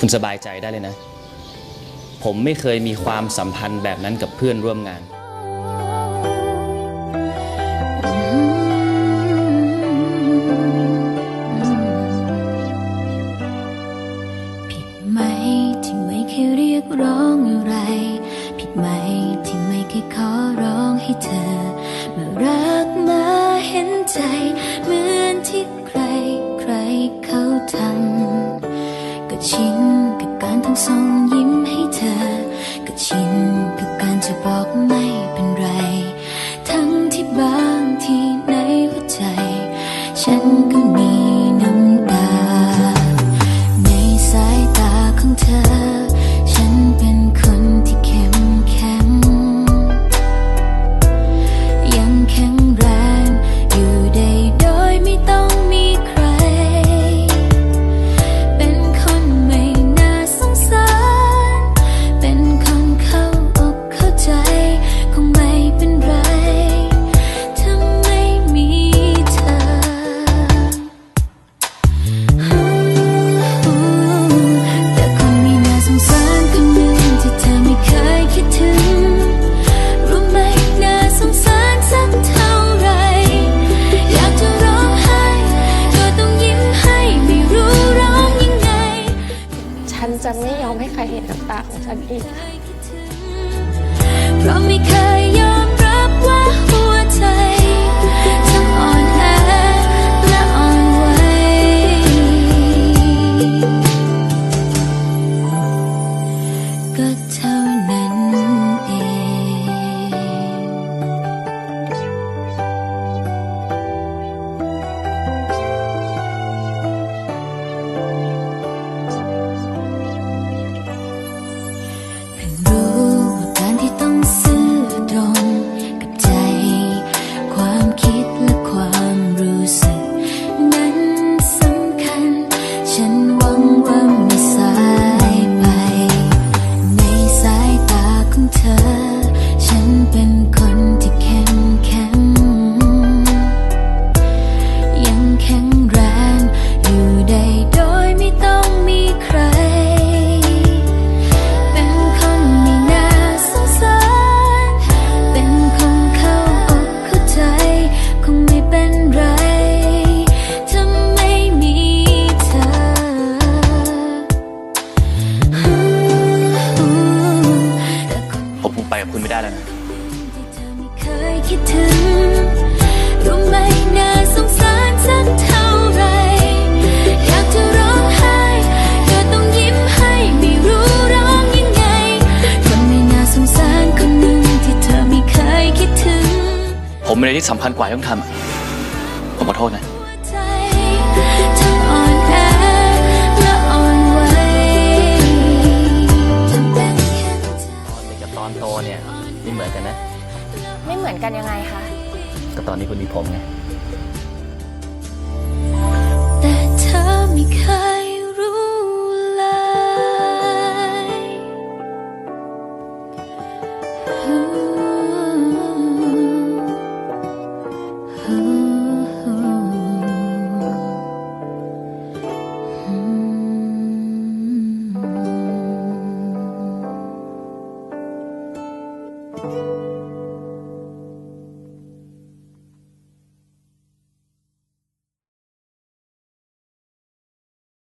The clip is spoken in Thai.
คุณสบายใจได้เลยนะ ผมไม่เคยมีความสัมพันธ์แบบนั้นกับเพื่อนร่วมงาน ผิดไหมที่ไม่เคยเรียกร้องอะไร ผิดไหมที่ไม่เคยขอร้องให้เธอ มารักมาเห็นใจ เหมือนที่ใครใครเขาทำก็ชิน ทั้งส่งยิ้มให้เธอ ก็ชินกับการจะบอกไม่ จะไม่ยอมให้ใครเห็นน้ำตาของฉันอีกเพราะไม่เคย คิดถึง รู้ไหมน่าสงสารสักเท่าไร อยากจะร้องไห้ก็ต้องยิ้มให้ไม่รู้ร้องยังไง คนไม่น่าสงสารคนหนึ่งที่เธอไม่เคยคิดถึง ผมมีอะไรที่สำคัญกว่าที่ต้องทำอะผมขอโทษนะ กันยังไงคะ ก็ตอนนี้คุณมีผมไง